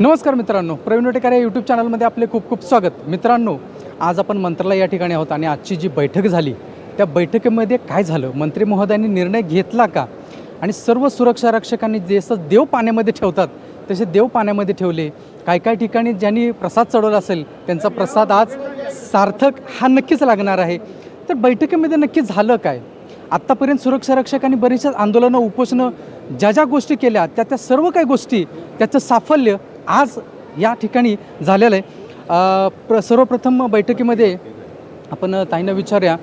नमस्कार मित्रांनो प्रवीण वटेकर या यूट्यूब चॅनलमध्ये आपले खूप खूप स्वागत. मित्रांनो आज आपण मंत्रालय या ठिकाणी आहोत आणि आजची जी बैठक झाली त्या बैठकीमध्ये काय झालं? मंत्री महोदयांनी निर्णय घेतला का? आणि सर्व सुरक्षा रक्षकांनी जसं देव पाण्यामध्ये ठेवतात तसे देव पाण्यामध्ये ठेवले. काय काय ठिकाणी ज्यांनी प्रसाद चढवला असेल त्यांचा प्रसाद आज सार्थक हा नक्कीच लागणार आहे. तर बैठकीमध्ये नक्की झालं काय? आत्तापर्यंत सुरक्षा रक्षकांनी बरीचशा आंदोलनं उपोषणं ज्या ज्या गोष्टी केल्या त्या त्या सर्व काही गोष्टी त्याचं साफल्य आज या ठिकाणी झालेलं आहे. प्र सर्वप्रथम बैठकीमध्ये आपण ताईंना विचारूया.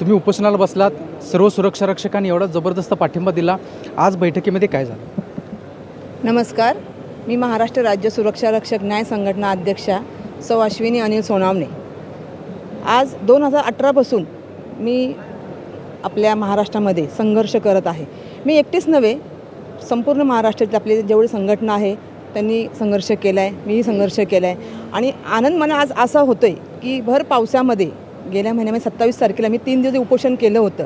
तुम्ही उपोषणाला बसलात सर्व सुरक्षा रक्षकांनी एवढा जबरदस्त पाठिंबा दिला. आज बैठकीमध्ये काय झालं? नमस्कार. मी महाराष्ट्र राज्य सुरक्षा रक्षक न्याय संघटना अध्यक्षा सौ अश्विनी अनिल सोनावणे. आज दोन हजार अठरापासून मी आपल्या महाराष्ट्रामध्ये संघर्ष करत आहे. मी एकटीच नव्हे संपूर्ण महाराष्ट्रातील आपले जेवढे संघटना आहे त्यांनी संघर्ष केला आहे मीही संघर्ष केला आहे आणि आनंद मला आज असा होतो आहे की भर पावसामध्ये गेल्या महिन्यामध्ये सत्तावीस तारखेला मी तीन दिवस उपोषण केलं होतं.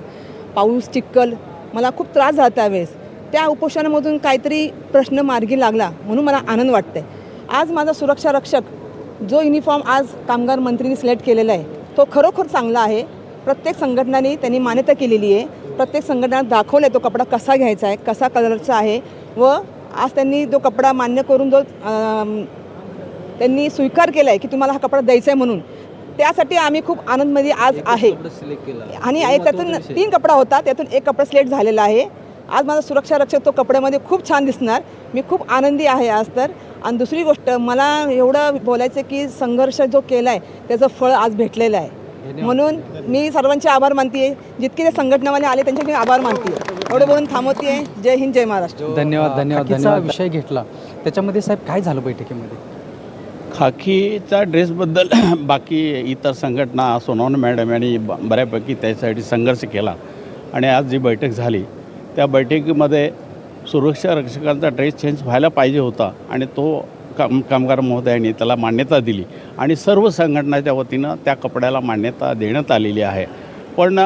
पाऊस चिक्कल मला खूप त्रास झाला त्यावेळेस. त्या उपोषणामधून काहीतरी प्रश्न मार्गी लागला म्हणून मला आनंद वाटतं आहे आज माझा सुरक्षा रक्षक जो युनिफॉर्म आज कामगार मंत्रीने सिलेक्ट केलेला आहे तो खरोखर चांगला आहे. प्रत्येक संघटनाने त्यांनी मान्यता केलेली आहे. प्रत्येक संघटना दाखवलं आहे तो कपडा कसा घ्यायचा आहे कसा कलरचा आहे व आज त्यांनी तो कपडा मान्य करून जो त्यांनी स्वीकार केला आहे की तुम्हाला हा कपडा द्यायचा आहे म्हणून त्यासाठी आम्ही खूप आनंदमध्ये आज आहे. आणि एक त्यातून तीन कपडा होता त्यातून एक कपडा सिलेक्ट झालेला आहे. आज माझा सुरक्षा रक्षक तो कपड्यामध्ये खूप छान दिसणार. मी खूप आनंदी आहे आज तर. आणि दुसरी गोष्ट मला एवढं बोलायचं की संघर्ष जो केला आहे त्याचं फळ आज भेटलेलं आहे. म्हणून मी सर्वांचे आभार मानते जितके ते संघटनावाले आले त्यांचे मी आभार मानते एवढं बोलून थांबवते जय हिंद जय महाराष्ट्र. धन्यवाद धन्यवाद धन्यवाद. विषय घेतला. त्याच्यामध्ये साहेब काय झालं बैठकीमध्ये? खाकीच्या ड्रेसबद्दल बाकी इतर संघटना सोनवणे मॅडम यांनी ब- बऱ्यापैकी त्याच्यासाठी संघर्ष केला. आणि आज जी बैठक झाली त्या बैठकीमध्ये सुरक्षा रक्षकांचा ड्रेस चेंज व्हायला पाहिजे होता. आणि तो काम कामगार महोदयांनी त्याला मान्यता दिली आणि सर्व संघटनाच्या वतीनं त्या कपड्याला मान्यता देण्यात आलेली आहे. पण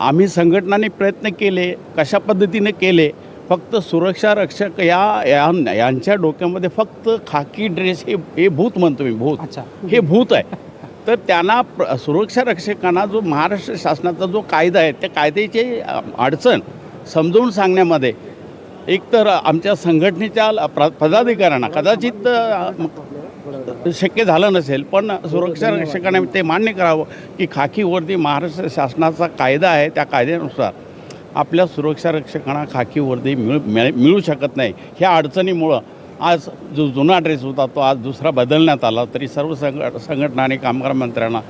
आम्ही संघटनांनी प्रयत्न केले कशा पद्धतीने केले फक्त सुरक्षा रक्षक या यांच्या डोक्यामध्ये फक्त खाकी ड्रेस हे हे भूत म्हणतो मी भूत. अच्छा. हे भूत आहे. तर त्यांना प्र सुरक्षा रक्षकांना जो महाराष्ट्र शासनाचा जो कायदा आहे त्या कायद्याची अडचण समजावून सांगण्यामध्ये एकतर आमच्या संघटनेच्या प्र पदाधिकाऱ्यांना कदाचित शक्य झालं नसेल पण सुरक्षा रक्षकाने ते मान्य करावं की खाकीवरती महाराष्ट्र शासनाचा कायदा आहे त्या कायद्यानुसार आपल्या सुरक्षा रक्षकांना खाकी वर्दी मिळू मिळ मिळू शकत नाही. ह्या अडचणीमुळं आज जो जुना ड्रेस होता तो आज दुसरा बदलण्यात आला तरी सर्व संघ संघटना आणि कामगार मंत्र्यांना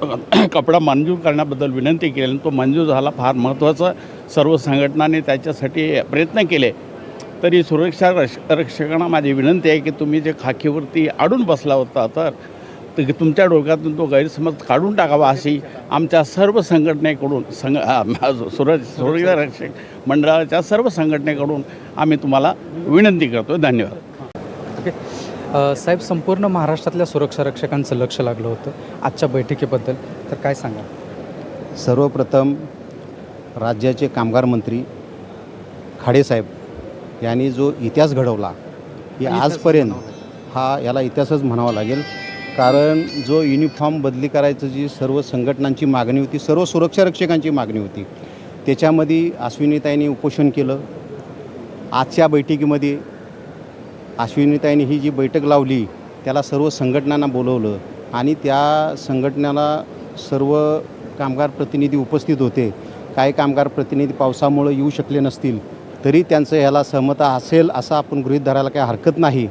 कपडा मंजूर करण्याबद्दल विनंती केली. आणि तो मंजूर झाला फार महत्त्वाचं सर्व संघटनांनी त्याच्यासाठी प्रयत्न केले. तरी सुरक्षा रक्ष रक्षकांना माझी विनंती आहे की तुम्ही जे खाकीवरती अडून बसला होता तर तुमच्या डोक्यातून तो गैरसमज काढून टाकावा अशी आमच्या सर्व संघटनेकडून संघ सुरज सुर सुरक्षा रक्षक मंडळाच्या सर्व संघटनेकडून आम्ही तुम्हाला विनंती करतो धन्यवाद. साहेब संपूर्ण महाराष्ट्रातल्या सुरक्षा रक्षकांचं लक्ष लागलं होतं आजच्या बैठकीबद्दल. तर काय सांगा सर्वप्रथम राज्याचे कामगार मंत्री खाडेसाहेब यांनी जो इतिहास घडवला की आजपर्यंत हा याला इतिहासच म्हणावा लागेल. कारण जो युनिफॉर्म बदली करायचं जी सर्व संघटनांची मागणी होती सर्व सुरक्षा रक्षकांची मागणी होती त्याच्यामध्ये अश्विनीताईंनी उपोषण केलं. आजच्या बैठकीमध्ये अश्विनीताईंनी ही जी बैठक लावली त्याला सर्व संघटनांना बोलवलं आणि त्या संघटनेला सर्व कामगार प्रतिनिधी उपस्थित होते. काही कामगार प्रतिनिधी पावसामुळे येऊ शकले नसतील तरी त्यांचं ह्याला सहमता असेल असं आपण गृहीत धरायला काही हरकत नाही.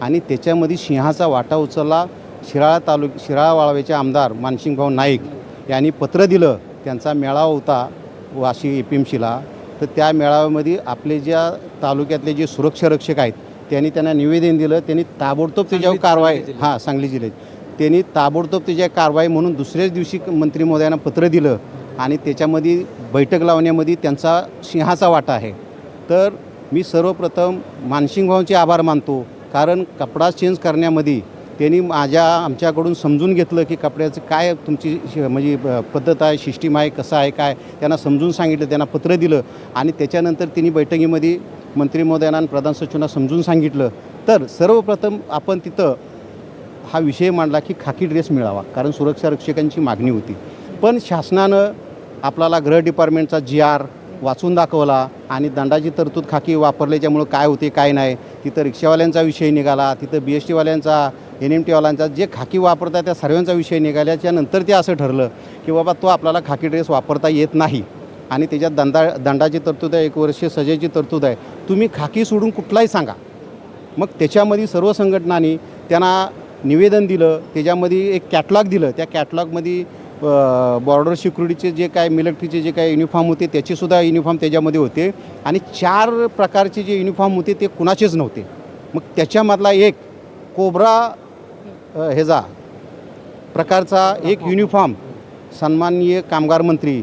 आणि त्याच्यामध्ये सिंहाचा वाटा उचलला शिराळा तालुक शिराळा वाळवेचे आमदार मानसिंगभाऊ नाईक यांनी पत्र दिलं. त्यांचा मेळावा होता वाशी ए पी एम सीला तर त्या मेळाव्यामध्ये आपले ज्या तालुक्यातले जे सुरक्षा रक्षक आहेत त्यांनी त्यांना निवेदन दिलं त्यांनी ताबडतोब त्याच्यावर कारवाई हां सांगली जिल्ह्यात. त्यांनी ताबडतोब त्याच्या कारवाई म्हणून दुसऱ्याच दिवशी मंत्री महोदयांना पत्र दिलं आणि त्याच्यामध्ये बैठक लावण्यामध्ये त्यांचा सिंहाचा वाटा आहे. तर मी सर्वप्रथम मानसिंग भाऊंचे आभार मानतो कारण कपडा चेंज करण्यामध्ये त्यांनी माझ्या आमच्याकडून समजून घेतलं की कपड्याचं काय तुमची श- म्हणजे पद्धत आहे सिस्टीम आहे कसं आहे काय? त्यांना समजून सांगितलं त्यांना पत्र दिलं आणि त्याच्यानंतर त्यांनी बैठकीमध्ये मंत्री महोदयांना प्रधान सचिवांना समजून सांगितलं तर सर्वप्रथम आपण तिथं हा विषय मांडला की खाकी ड्रेस मिळावा कारण सुरक्षा रक्षकांची मागणी होती. पण शासनानं आपल्याला गृह डिपार्टमेंटचा जी आर वाचून दाखवला आणि दंडाची तरतूद खाकी वापरल्याच्यामुळं काय होते काय नाही. तिथं रिक्षावाल्यांचा विषय निघाला तिथं बी एस टीवाल्यांचा एन एम टीवाल्यांचा जे खाकी वापरतात त्या सर्वांचा विषय निघाल्याच्यानंतर ते असं ठरलं की बाबा तो आपल्याला खाकी ड्रेस वापरता येत नाही. आणि त्याच्यात दंडा दंडाची तरतूद आहे एक वर्ष सजेची तरतूद आहे. तुम्ही खाकी सोडून कुठलाही सांगा. मग त्याच्यामध्ये सर्व संघटनांनी त्यांना निवेदन दिलं त्याच्यामध्ये एक कॅटलॉग दिलं. त्या कॅटलॉगमध्ये बॉर्डर सिक्युरिटीचे जे काय मिलिटरीचे जे काय युनिफॉर्म होते त्याचेसुद्धा युनिफॉर्म त्याच्यामध्ये होते. आणि चार प्रकारचे जे युनिफॉर्म होते ते कुणाचेच नव्हते. मग त्याच्यामधला एक कोब्रा हेजा ह्याचा प्रकारचा एक युनिफॉर्म सन्माननीय कामगार मंत्री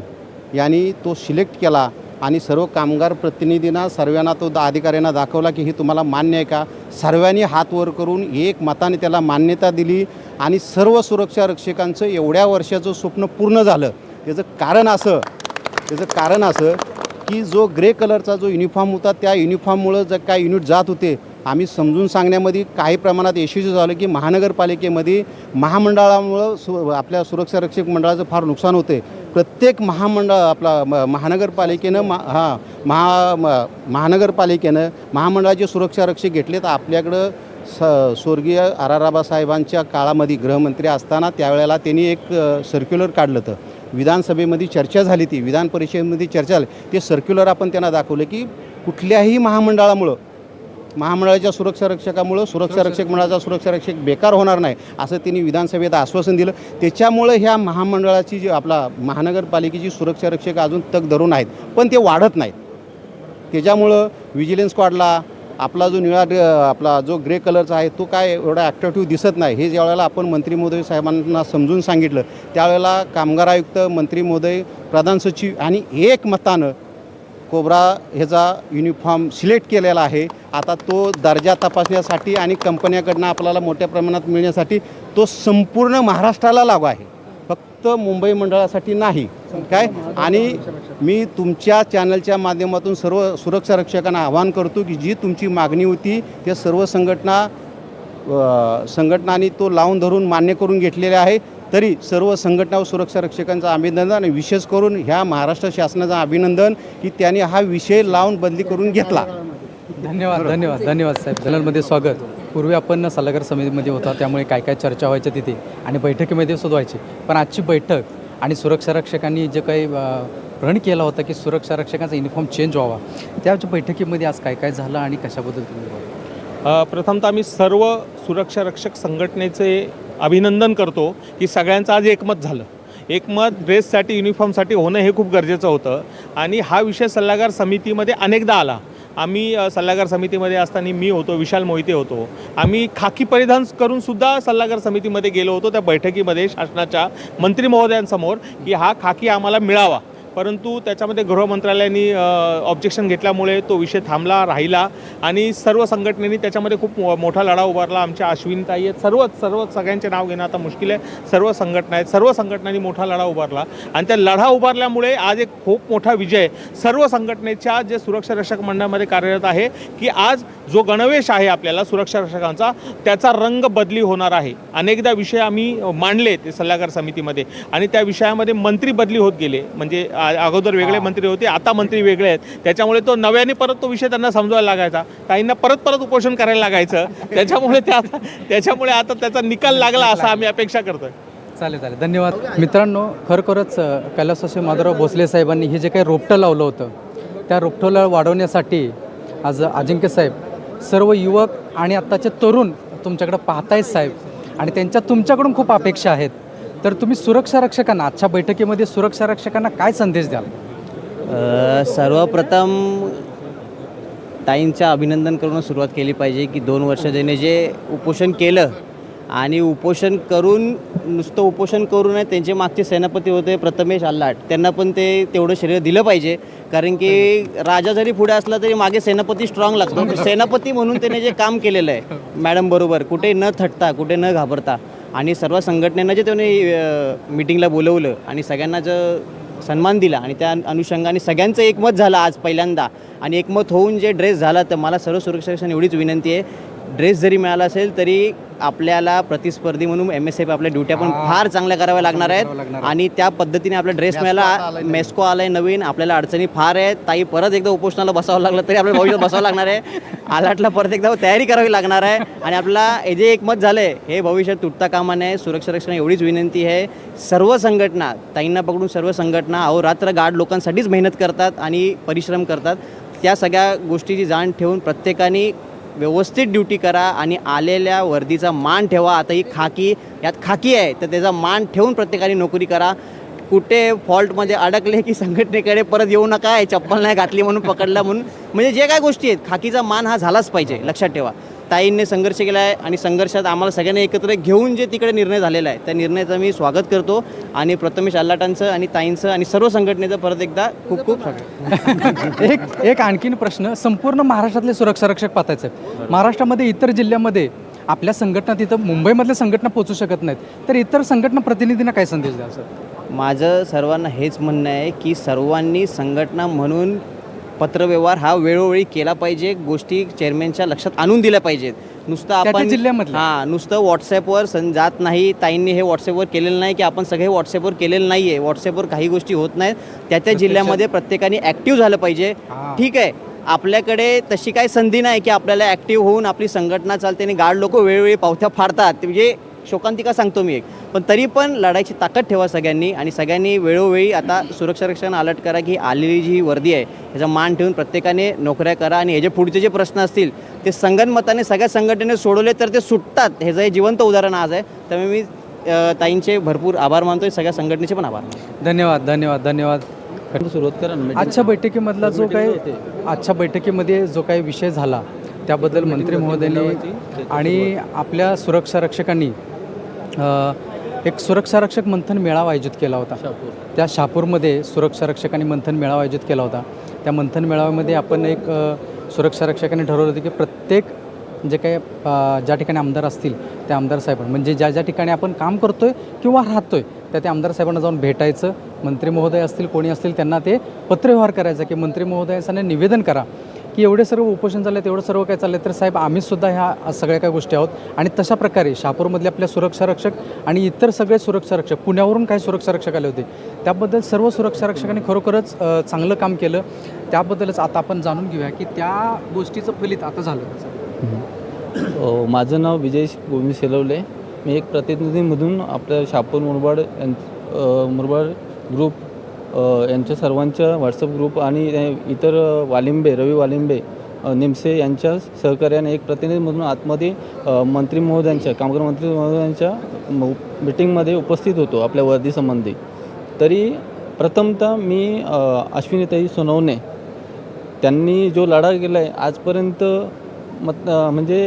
यांनी तो सिलेक्ट केला आणि सर्व कामगार प्रतिनिधींना सर्वांना तो दा अधिकाऱ्यांना दाखवला की हे तुम्हाला मान्य आहे का? सर्वांनी हात वर करून एक मताने त्याला मान्यता दिली आणि सर्व सुरक्षा रक्षकांचं एवढ्या वर्षाचं स्वप्न पूर्ण झालं. त्याचं कारण असं त्याचं कारण असं की जो ग्रे कलरचा जो युनिफॉर्म होता त्या युनिफॉर्ममुळं जर काय युनिट जात होते आम्ही समजून सांगण्यामध्ये काही प्रमाणात यशस्वी झालं की महानगरपालिकेमध्ये महामंडळामुळं सु आपल्या सुरक्षा रक्षक मंडळाचं फार नुकसान होते प्रत्येक महामंडळ आपला म महानगरपालिकेनं मा हां महा म- महानगरपालिकेनं महामंडळाचे सुरक्षा रक्षक घेतले तर आपल्याकडं स स्वर्गीय आर आर काळामध्ये गृहमंत्री असताना त्यावेळेला त्यांनी एक सर्क्युलर काढलं होतं. विधानसभेमध्ये चर्चा झाली ती विधान परिषदेमध्ये चर्चा झाली. ते सर्क्युलर आपण त्यांना दाखवलं की कुठल्याही महामंडळामुळं महामंडळाच्या सुरक्षा रक्षकामुळं सुरक्षा रक्षक मंडळाचा सुरक्षा रक्षक बेकार होणार नाही असं त्यांनी विधानसभेत आश्वासन दिलं. त्याच्यामुळं ह्या महामंडळाची जी आपला महानगरपालिकेची सुरक्षा रक्षक अजून तग धरून आहेत पण ते वाढत नाहीत. त्याच्यामुळं विजिलन्स स्क्वॉडला आपला जो निळा आपला जो ग्रे कलरचा आहे तो काय एवढा ॲक्टिव्ह दिसत नाही. हे ज्यावेळेला आपण मंत्री महोदय साहेबांना समजून सांगितलं त्यावेळेला कामगार आयुक्त मंत्री महोदय प्रधान सचिव आणि एकमतानं कोब्रा ह्याचा युनिफॉर्म सिलेक्ट केलेला आहे. आता तो दर्जा तपासण्यासाठी आणि कंपन्याकडनं आपल्याला मोठ्या प्रमाणात मिळण्यासाठी तो संपूर्ण महाराष्ट्राला लागू आहे. फक्त मुंबई मंडळासाठी नाही. काय? आणि मी तुमच्या चॅनलच्या माध्यमातून सर्व सुरक्षा रक्षकांना आवाहन करतो की जी तुमची मागणी होती त्या सर्व संघटना संघटनांनी तो लावून धरून मान्य करून घेतलेले आहे. तरी सर्व संघटना व सुरक्षा रक्षकांचं अभिनंदन आणि विशेष करून ह्या महाराष्ट्र शासनाचं अभिनंदन की त्यांनी हा विषय लावून बदली करून घेतला. धन्यवाद धन्यवाद धन्यवाद साहेब. चॅनलमध्ये स्वागत. पूर्वी आपण सल्लागार समितीमध्ये होता त्यामुळे काय काय चर्चा व्हायच्या तिथे आणि बैठकीमध्ये सुद्धा व्हायची पण आजची बैठक आणि सुरक्षा रक्षकांनी जे काही अ, प्रण केला होता की सुरक्षा रक्षकांचा युनिफॉर्म चेंज व्हावा त्या बैठकीमध्ये आज काय काय झालं आणि कशाबद्दल तुम्ही प्रथमतः आम्ही सर्व सुरक्षा रक्षक संघटनेचे अभिनंदन करतो की सगळ्यांचं आज एकमत झालं. एकमत ड्रेससाठी युनिफॉर्मसाठी होणं हे खूप गरजेचं होतं. आणि हा विषय सल्लागार समितीमध्ये अनेकदा आला. आम्ही सल्लागार समितीमध्ये असताना मी होतो विशाल मोहिते होतो. आम्ही खाकी परिधान करून सुद्धा सल्लागार समितीमध्ये गेलो होतो त्या बैठकीमध्ये शासनाच्या मंत्री महोदयांसमोर की हा खाकी आम्हाला मिळावा. परंतु त्याच्यामध्ये गृह मंत्रालयाने ऑब्जेक्शन घेतल्यामुळे तो विषय थांबला राहिला आणि सर्व संघटनेनी त्याच्यामध्ये खूप मोठा लढा उभारला. आमच्या अश्विनताई आहेत. सर्वच सर्व सगळ्यांचे नाव घेणं आता मुश्किल आहे. सर्व संघटना आहेत. सर्व संघटनांनी मोठा लढा उभारला. आणि त्या लढा उभारल्यामुळे आज एक खूप मोठा विजय सर्व संघटनेच्या जे सुरक्षा रक्षक मंडळामध्ये कार्यरत आहे की आज जो गणवेश आहे आपल्याला सुरक्षा रक्षकांचा त्याचा रंग बदली होणार आहे. अनेकदा विषय आम्ही मांडले ते सल्लागार समितीमध्ये आणि त्या विषयामध्ये मंत्री बदली होत गेले. म्हणजे अगोदर वेगळे मंत्री होते आता मंत्री वेगळे आहेत. त्याच्यामुळे तो नव्याने परत तो विषय त्यांना समजवायला लागायचा. काहींना परत परत उपोषण करायला लागायचं. त्याच्यामुळे त्या त्याच्यामुळे आता त्याचा निकाल लागला असा आम्ही अपेक्षा करतोय. चालेल चालेल. धन्यवाद. मित्रांनो खरोखरच अ, कैलासवासी माधवराव भोसले साहेबांनी हे जे काही रोपटं लावलं होतं त्या रोपटंला वाढवण्यासाठी आज अजिंक्य साहेब सर्व युवक आणि आत्ताचे तरुण तुमच्याकडे पाहतायत साहेब. आणि त्यांच्या तुमच्याकडून खूप अपेक्षा आहेत. तर तुम्ही सुरक्षा रक्षकांना आजच्या बैठकीमध्ये सुरक्षा रक्षकांना काय संदेश द्याल? अ, सर्वप्रथम ताईंचं अभिनंदन करून सुरुवात केली पाहिजे की दोन वर्ष त्याने जे उपोषण केलं आणि उपोषण करून नुसतं उपोषण करून नये त्यांचे मागचे सेनापती होते प्रथमेश आल्लाट त्यांना पण ते तेवढं शरीर दिलं पाहिजे. कारण की राजा जरी पुढे असला तरी मागे सेनापती स्ट्रॉंग लागतो. सेनापती म्हणून त्याने जे काम केलेलं आहे मॅडम बरोबर कुठे न थटता कुठे न घाबरता आणि सर्व संघटनेनं जे त्याने मिटिंगला बोलवलं आणि सगळ्यांना जर सन्मान दिला आणि त्या अनुषंगाने सगळ्यांचं एकमत झालं आज पहिल्यांदा. आणि एकमत होऊन जे ड्रेस झाला तर मला सर्व सुरक्षा एवढीच विनंती आहे ड्रेस जरी मिळाला असेल तरी आपल्याला प्रतिस्पर्धी म्हणून एम एस एफ आपल्या ड्युट्या पण फार चांगल्या कराव्या लागणार आहेत. आणि त्या पद्धतीने आपला ड्रेस मिळाला मेस्को आलाय नवीन. आपल्याला अडचणी फार आहेत. ताई परत एकदा उपोषणाला बसावं लागलं तरी आपल्याला भविष्यात बसावं लागणार आहे. आलाटला परत एकदा तयारी करावी लागणार आहे. आणि आपल्याला हे जे एकमत झालं आहे हे भविष्यात तुटता कामा नये सुरक्षा रक्षण एवढीच विनंती आहे. सर्व संघटना ताईंना पकडून सर्व संघटना अहोरात्र गार्ड लोकांसाठीच मेहनत करतात आणि परिश्रम करतात. त्या सगळ्या गोष्टीची जाण ठेवून प्रत्येकाने व्यवस्थित ड्युटी करा आणि आलेल्या वर्दीचा मान ठेवा. आता ही खाकी यात खाकी आहे तर त्याचा मान ठेवून प्रत्येकाने नोकरी करा. कुठे फॉल्टमध्ये अडकले की संघटनेकडे परत येऊ नका हे चप्पल नाही घातली म्हणून पकडला म्हणून. म्हणजे जे काय गोष्टी आहेत खाकीचा मान हा झालाच पाहिजे लक्षात ठेवा. ताईंनी संघर्ष केला आहे आणि संघर्षात आम्हाला सगळ्यांना एकत्र घेऊन जे तिकडे निर्णय झालेला आहे त्या निर्णयाचं मी स्वागत करतो. आणि प्रथमेश अल्लाटांचं आणि ताईंचं आणि सर्व संघटनेचं परत एकदा खूप खूप स्वागत. एक एक आणखीन प्रश्न संपूर्ण महाराष्ट्रातले सुरक्षा रक्षक महाराष्ट्रामध्ये इतर जिल्ह्यामध्ये आपल्या संघटना तिथं मुंबईमधल्या संघटना पोचू शकत नाहीत. तर इतर संघटना प्रतिनिधींना काय संदेश द्या सर माझं सर्वांना हेच म्हणणं आहे की सर्वांनी संघटना म्हणून पत्रव्यवहार हा वेळोवेळी केला पाहिजे गोष्टी चेअरमॅनच्या लक्षात आणून दिल्या पाहिजेत. नुसतं आपण जिल्ह्यामधल्या. हां नुसतं व्हॉट्सॲपवर सं जात नाही ताईंनी हे व्हॉट्सॲपवर केलेलं नाही की आपण सगळे व्हॉट्सॲपवर केलेलं नाही आहे व्हॉट्सॲपवर काही गोष्टी होत नाहीत. त्या त्या जिल्ह्यामध्ये प्रत्येकाने ॲक्टिव्ह झालं पाहिजे. ठीक आहे. आपल्याकडे तशी काही संधी नाही की आपल्याला ॲक्टिव्ह होऊन आपली संघटना चालते आणि गार्ड लोक वेळोवेळी पावत्या फाडतात. म्हणजे शोकांतिका सांगतो मी एक. पण तरी पण लढायची ताकद ठेवा सगळ्यांनी आणि सगळ्यांनी वेळोवेळी आता सुरक्षा रक्षण अलर्ट करा की आलेली जी वर्दी आहे ह्याचा मान ठेवून प्रत्येकाने नोकऱ्या करा आणि हे जे पुढचे जे प्रश्न असतील ते संगनमताने सगळ्या संघटनेने सोडवले तर ते सुटतात. ह्याचं हे जिवंत उदाहरण आज आहे त्यामुळे मी ताईंचे भरपूर आभार मानतोय. सगळ्या संघटनेचे पण आभार मानतो धन्यवाद धन्यवाद धन्यवाद. सुरुवात करा आजच्या बैठकीमधला जो काही आजच्या बैठकीमध्ये जो काही विषय झाला त्याबद्दल मंत्री महोदयांनी आणि आपल्या सुरक्षा रक्षकांनी एक सुरक्षा रक्षक मंथन मेळावा आयोजित केला होता. त्या शहापूरमध्ये सुरक्षा रक्षकांनी मंथन मेळावा आयोजित केला होता. त्या मंथन मेळाव्यामध्ये आपण एक सुरक्षा रक्षकांनी ठरवलं होतं की प्रत्येक जे काही ज्या ठिकाणी आमदार असतील त्या आमदार साहेबांना म्हणजे ज्या ज्या ठिकाणी आपण काम करतोय किंवा राहतोय त्या त्या आमदार साहेबांना जाऊन भेटायचं. मंत्री महोदय असतील कोणी असतील त्यांना ते पत्रव्यवहार करायचा की मंत्री महोदयाने निवेदन करा. की एवढे सर्व उपोषण झाले तेवढं सर्व काय चाललं तर साहेब आम्ही सुद्धा ह्या सगळ्या काही गोष्टी आहोत. आणि तशा प्रकारे शहापूरमधले आपल्या सुरक्षा रक्षक आणि इतर सगळे सुरक्षा रक्षक पुण्यावरून काही सुरक्षा रक्षक आले होते त्याबद्दल सर्व सुरक्षा रक्षकांनी खरोखरच चांगलं काम केलं. त्याबद्दलच आता आपण जाणून घेऊया की त्या गोष्टीचं फलित आता झालं. माझं नाव विजय गोविंद सेलवले मी एक प्रतिनिधीमधून आपल्या शापूर मुरबाड मुरबाड ग्रुप यांच्या सर्वांच्या व्हॉट्सअप ग्रुप आणि इतर वालिंबे रवी वालिंबे निमसे यांच्या सहकार्याने एक प्रतिनिधी म्हणून आतमध्ये मंत्री महोदयांच्या कामगार मंत्री महोदयांच्या मिटिंगमध्ये उपस्थित होतो आपल्या वर्दीसंबंधी तरी प्रथमतः मी अश्विनीताई सोनवणे त्यांनी जो लढा केला आहे आजपर्यंत मत म्हणजे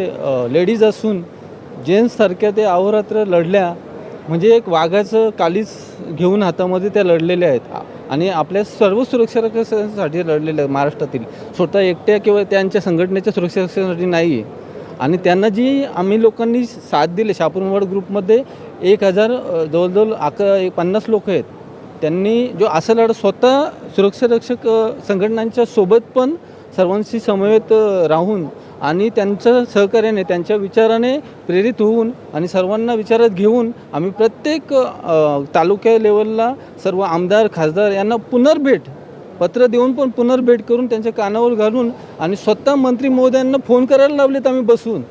लेडीज असून जेंट्ससारख्या ते अहोरात्र लढल्या म्हणजे एक वाघाचं कालीच घेऊन हातामध्ये त्या लढलेल्या आहेत. आणि आपल्या सर्व सुरक्षा लढलेल्या आहेत महाराष्ट्रातील. स्वतः एकट्या किंवा त्यांच्या संघटनेच्या सुरक्षारक्षासाठी नाही. आहे आणि त्यांना जी आम्ही लोकांनी साथ दिली शापूरवाड ग्रुपमध्ये एक हजार जवळजवळ अकरा एक पन्नास लोक आहेत. त्यांनी जो असा लढा स्वतः सुरक्षारक्षक संघटनांच्या सोबत पण सर्वांशी समवेत राहून आणि त्यांच्या सहकार्याने त्यांच्या विचाराने प्रेरित होऊन आणि सर्वांना विचारात घेऊन आम्ही प्रत्येक तालुक्या लेवलला सर्व आमदार खासदार यांना पुनर्भेट पत्र देऊन पण पुनर्भेट करून त्यांच्या कानावर घालून आणि स्वतः मंत्री महोदयांना फोन करायला लावलेत आम्ही बसून.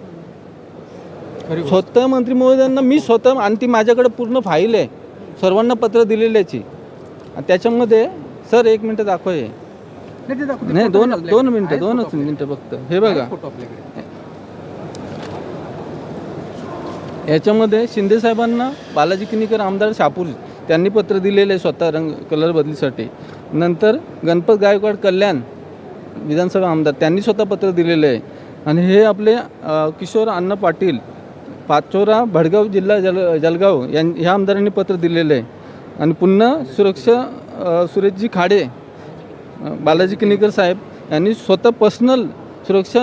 स्वतः मंत्री महोदयांना मी स्वतः आणि ती माझ्याकडे पूर्ण फाईल आहे सर्वांना पत्र दिलेल्याची. आणि त्याच्यामध्ये सर एक मिनटं दाखवा नाही दोन दोन मिनटं दोनच मिनटं फक्त. हे बघा. याच्यामध्ये शिंदे साहेबांना बालाजी किनीकर आमदार शापूर त्यांनी पत्र दिलेलं आहे स्वतः रंग कलर बदलीसाठी. नंतर गणपत गायकवाड कल्याण विधानसभा आमदार त्यांनी स्वतः पत्र दिलेलं आहे. आणि हे आपले किशोर अण्णा पाटील पाचोरा भडगाव जिल्हा जल जलगाव यां ह्या आमदारांनी पत्र दिलेलं आहे. आणि पुन्हा सुरक्षा सुरेशजी खाडे बालाजी किनीकर साहेब यांनी स्वतः पर्सनल सुरक्षा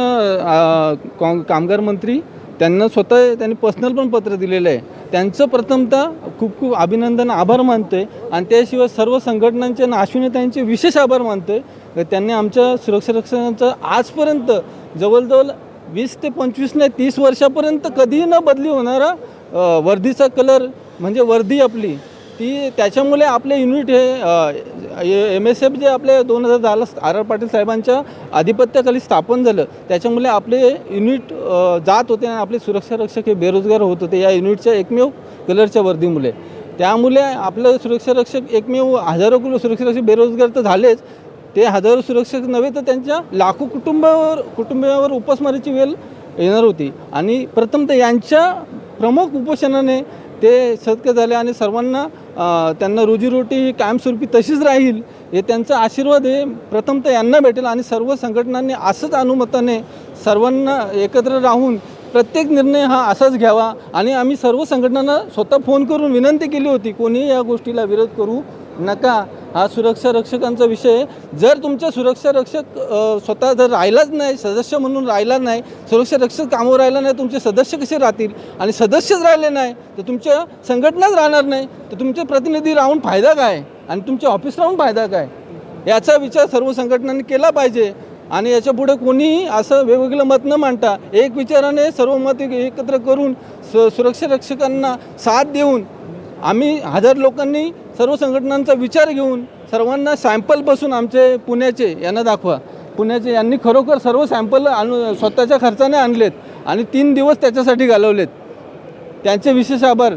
कामगार मंत्री त्यांना स्वतः त्यांनी पर्सनल पण पत्र दिलेलं आहे. त्यांचं प्रथमतः खूप खूप अभिनंदन आभार मानतोय. आणि त्याशिवाय सर्व संघटनांचे आणि त्यांचे विशेष आभार मानतोय. तर त्यांनी आमच्या सुरक्षा रक्षकांचं आजपर्यंत जवळजवळ वीस ते पंचवीस नाही तीस वर्षापर्यंत कधीही न बदली होणारा वर्दीचा कलर म्हणजे वर्दी आपली. ती त्याच्यामुळे आपले युनिट हे एम एस एफ जे आपले दोन हजार दहाला आर आर पाटील साहेबांच्या आधिपत्याखाली स्थापन झालं त्याच्यामुळे आपले युनिट जात होते आणि आपले सुरक्षा रक्षक हे बेरोजगार होत होते. या युनिटच्या एकमेव कलरच्या वर्दीमुळे. त्यामुळे आपलं सुरक्षा रक्षक एकमेव हजारो किलो सुरक्षा रक्षक बेरोजगार तर झालेच. ते हजारो सुरक्षक नव्हे तर त्यांच्या लाखो कुटुंबावर कुटुंबावर उपासमारीची वेळ येणार होती. आणि प्रथमतः यांच्या प्रमुख उपोषणाने ते सत्य झाले आणि सर्वांना त्यांना रोजीरोटी ही कायमस्वरूपी तशीच राहील हे त्यांचा आशीर्वाद हे प्रथमतः यांना भेटेल आणि सर्व संघटनांनी असंच अनुमताने सर्वांना एकत्र राहून प्रत्येक निर्णय हा असाच घ्यावा. आणि आम्ही सर्व संघटनांना स्वतः फोन करून विनंती केली होती कोणीही या गोष्टीला विरोध करू नका. हा सुरक्षा रक्षकांचा विषय जर तुमच्या सुरक्षा रक्षक स्वतः जर राहिलाच नाही सदस्य म्हणून राहिला नाही सुरक्षा रक्षक कामावर राहिला नाही तुमचे सदस्य कसे राहतील? आणि सदस्यच राहिले नाही तर तुमच्या संघटनाच राहणार नाही. तर तुमचे प्रतिनिधी राहून फायदा काय? आणि तुमचे ऑफिस राहून फायदा काय? याचा विचार सर्व संघटनांनी केला पाहिजे. आणि याच्यापुढे कोणीही असं वेगवेगळं मत न मांडता एक विचाराने सर्व मत एकत्र करून स सुरक्षा रक्षकांना साथ देऊन आम्ही हजार लोकांनी सर्व संघटनांचा विचार घेऊन सर्वांना सॅम्पल बसून आमचे पुण्याचे यांना दाखवा. पुण्याचे यांनी खरोखर सर्व सॅम्पल आणू स्वतःच्या खर्चाने आणलेत आणि तीन दिवस त्याच्यासाठी घालवलेत. त्यांचे विशेष आभार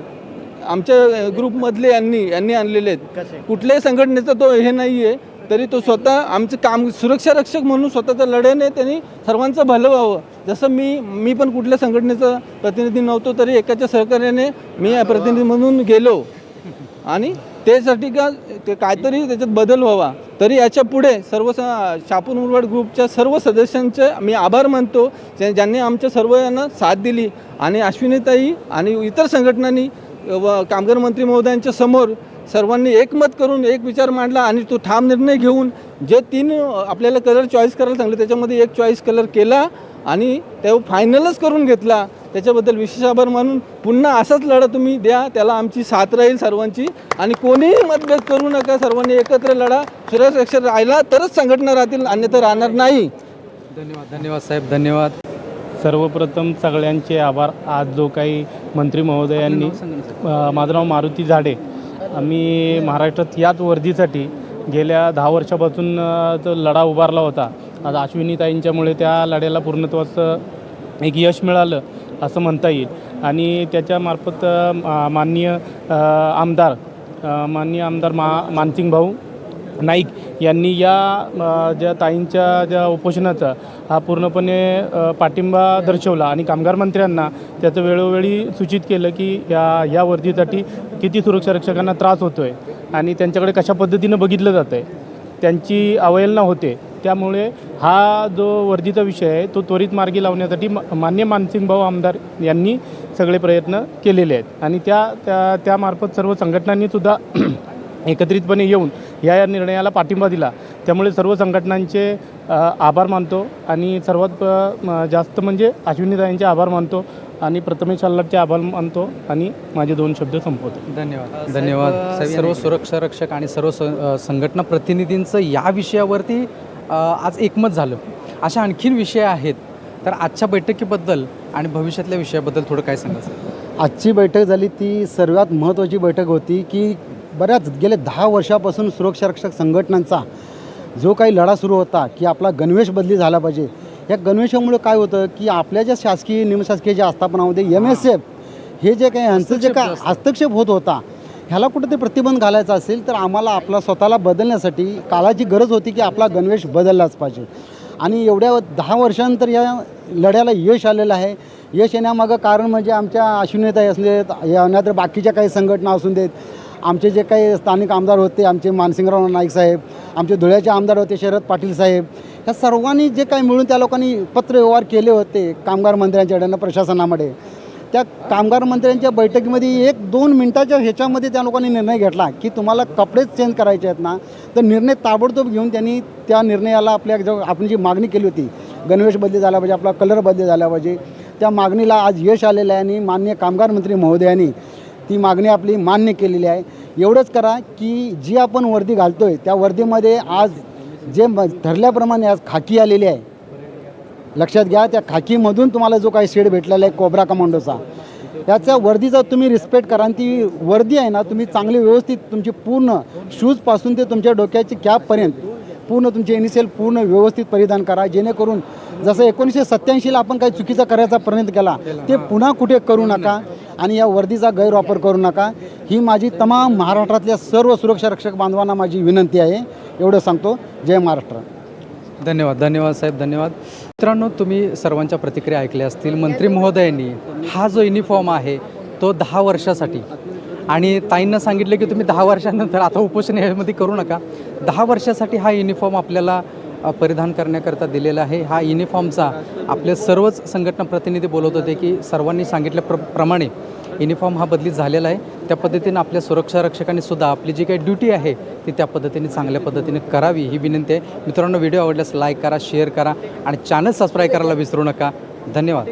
आमच्या ग्रुपमधले यांनी यांनी आणलेले आहेत कुठल्याही संघटनेचा तो हे नाही आहे तरी तो स्वतः आमचं काम सुरक्षा रक्षक म्हणून स्वतःच्या लढ्याने त्यांनी सर्वांचं भलं व्हावं. जसं मी मी पण कुठल्या संघटनेचा प्रतिनिधी नव्हतो तरी एकाच्या सहकार्याने मी या प्रतिनिधी म्हणून गेलो. आणि त्यासाठी का ते काहीतरी त्याच्यात बदल व्हावा. तरी याच्यापुढे सर्व स शापूर मुरवाड ग्रुपच्या सर्व सदस्यांचे मी आभार मानतो ज्यांनी आमच्या सर्व यांना साथ दिली. आणि अश्विनीताई आणि इतर संघटनांनी व कामगार मंत्री महोदयांच्या समोर सर्वांनी एकमत करून एक विचार मांडला आणि तो ठाम निर्णय घेऊन जे तीन आपल्याला कलर चॉईस करायला सांगले त्याच्यामध्ये एक चॉईस कलर केला आणि त्या फायनलच करून घेतला. त्याच्याबद्दल विशेष आभार मानून पुन्हा असाच लढा तुम्ही द्या त्याला आमची साथ राहील सर्वांची. आणि कोणीही मतभेद करू नका सर्वांनी एकत्र लढा. सुरक्षा रक्षक राहिला तरच संघटना राहतील अन्यथा राहणार नाही. धन्यवाद धन्यवाद साहेब धन्यवाद. सर्वप्रथम सगळ्यांचे आभार. आज जो काही मंत्री महोदयांनी माझं नाव मारुती झाडे. आम्ही महाराष्ट्रात याच वर्दीसाठी गेल्या दहा वर्षापासून जो लढा उभारला होता. आज अश्विनीताईंच्यामुळे त्या लढ्याला पूर्णत्वाचं एक यश मिळालं. असं म्हणता येईल. आणि त्याच्यामार्फत माननीय आमदार माननीय आमदार मा मानसिंग भाऊ नाईक यांनी या ज्या ताईंच्या ज्या उपोषणाचा हा पूर्णपणे पाठिंबा दर्शवला आणि कामगार मंत्र्यांना त्याचं वेळोवेळी सूचित केलं की या या वर्दीसाठी किती सुरक्षा रक्षकांना त्रास होतो आहे आणि त्यांच्याकडे कशा पद्धतीनं बघितलं जातं आहे त्यांची अवहेलना होते. त्यामुळे हा जो वर्दीचा विषय आहे तो त्वरित मार्गी लावण्यासाठी मा- मान्य मानसिंग भाऊ आमदार यांनी सगळे प्रयत्न केलेले आहेत. आणि त्या त्या त्यामार्फत सर्व संघटनांनी सुद्धा एकत्रितपणे येऊन या या निर्णयाला पाठिंबा दिला. त्यामुळे सर्व संघटनांचे आभार मानतो आणि सर्वात जास्त म्हणजे अश्विनीताईंचे आभार मानतो आणि प्रथमेश अल्लाटचे आभार मानतो आणि माझे दोन शब्द संपवतो. धन्यवाद. धन्यवाद. सर्व सुरक्षा रक्षक आणि सर्व संघटना प्रतिनिधींचं या विषयावरती आज एकमत झालं. अशा आणखीन विषय आहेत. तर आजच्या बैठकीबद्दल आणि भविष्यातल्या विषयाबद्दल थोडं काय सांगायचं आजची बैठक झाली ती सर्वात महत्त्वाची बैठक होती की बऱ्याच गेले दहा वर्षापासून सुरक्षा रक्षक संघटनांचा जो काही लढा सुरू होता की आपला गणवेश बदली झाला पाहिजे. या गणवेशामुळे काय होतं की आपल्या ज्या शासकीय निमशासकीय ज्या आस्थापनामध्ये एम एस एफ हे जे काही यांचं जे काय हस्तक्षेप होत होता ह्याला कुठं ते प्रतिबंध घालायचा असेल तर आम्हाला आपला स्वतःला बदलण्यासाठी काळाची गरज होती की आपला गणवेश बदललाच पाहिजे. आणि एवढ्या दहा वर्षानंतर या लढ्याला यश आलेलं आहे. यश येण्यामागं कारण म्हणजे आमच्या अश्विनीताई असलेत या नाहीतर बाकीच्या काही संघटना असून देत आमचे जे काही स्थानिक आमदार होते आमचे मानसिंगराव नाईक साहेब आमचे धुळ्याचे आमदार होते शरद पाटील साहेब ह्या सर्वांनी जे काही मिळून त्या लोकांनी पत्रव्यवहार केले होते कामगार मंत्र्यांच्याकडनं प्रशासनामध्ये. त्या कामगार मंत्र्यांच्या बैठकीमध्ये एक दोन मिनटाच्या ह्याच्यामध्ये त्या लोकांनी निर्णय घेतला की तुम्हाला कपडेच चेंज करायचे आहेत ना तर निर्णय ताबडतोब घेऊन त्यांनी त्या निर्णयाला आपल्या जो आपण जी मागणी केली होती गणवेश बदली झाला पाहिजे आपला कलर बदली झाला पाहिजे त्या मागणीला आज यश आलेलं आहे आणि मान्य कामगार मंत्री महोदयांनी ती मागणी आपली मान्य केलेली आहे. एवढंच करा की जी आपण वर्दी घालतो आहे त्या वर्दीमध्ये आज जे म- ठरल्याप्रमाणे आज खाकी आलेली आहे लक्षात घ्या त्या खाकीमधून तुम्हाला जो काही शेड भेटलेला आहे कोबरा कमांडोचा त्याच्या वर्दीचा तुम्ही रिस्पेक्ट करा आणि ती वर्दी आहे ना तुम्ही चांगली व्यवस्थित तुमची पूर्ण शूजपासून ते तुमच्या डोक्याची कॅपपर्यंत पूर्ण तुमचे इनिशियल पूर्ण व्यवस्थित परिधान करा. जेणेकरून जसं एकोणीसशे सत्त्याऐंशीला आपण काही चुकीचा करायचा प्रयत्न केला ते पुन्हा कुठे करू नका आणि या वर्दीचा गैरवापर करू नका. ही माझी तमाम महाराष्ट्रातल्या सर्व सुरक्षा रक्षक बांधवांना माझी विनंती आहे. एवढं सांगतो. जय महाराष्ट्र. धन्यवाद धन्यवाद साहेब धन्यवाद. मित्रांनो तुम्ही सर्वांच्या प्रतिक्रिया ऐकल्या असतील. मंत्री महोदयांनी हा जो युनिफॉर्म आहे तो दहा वर्षासाठी. आणि ताईंना सांगितलं की तुम्ही दहा वर्षानंतर आता उपोषण यामध्ये करू नका. दहा वर्षासाठी हा युनिफॉर्म आपल्याला परिधान करण्याकरता दिलेला आहे. हा युनिफॉर्मचा आपले सर्वच संघटना प्रतिनिधी बोलत होते की सर्वांनी सांगितल्या प्रमाणे युनिफॉर्म हा बदली झालेला आहे. त्या पद्धतीनं आपल्या सुरक्षा रक्षकांनी सुद्धा आपली जी काही ड्युटी आहे ती त्या पद्धतीने चांगल्या पद्धतीने करावी ही विनंती आहे. मित्रांनो व्हिडिओ आवडल्यास लाईक करा शेअर करा आणि चॅनल सबस्क्राईब करायला विसरू नका. धन्यवाद.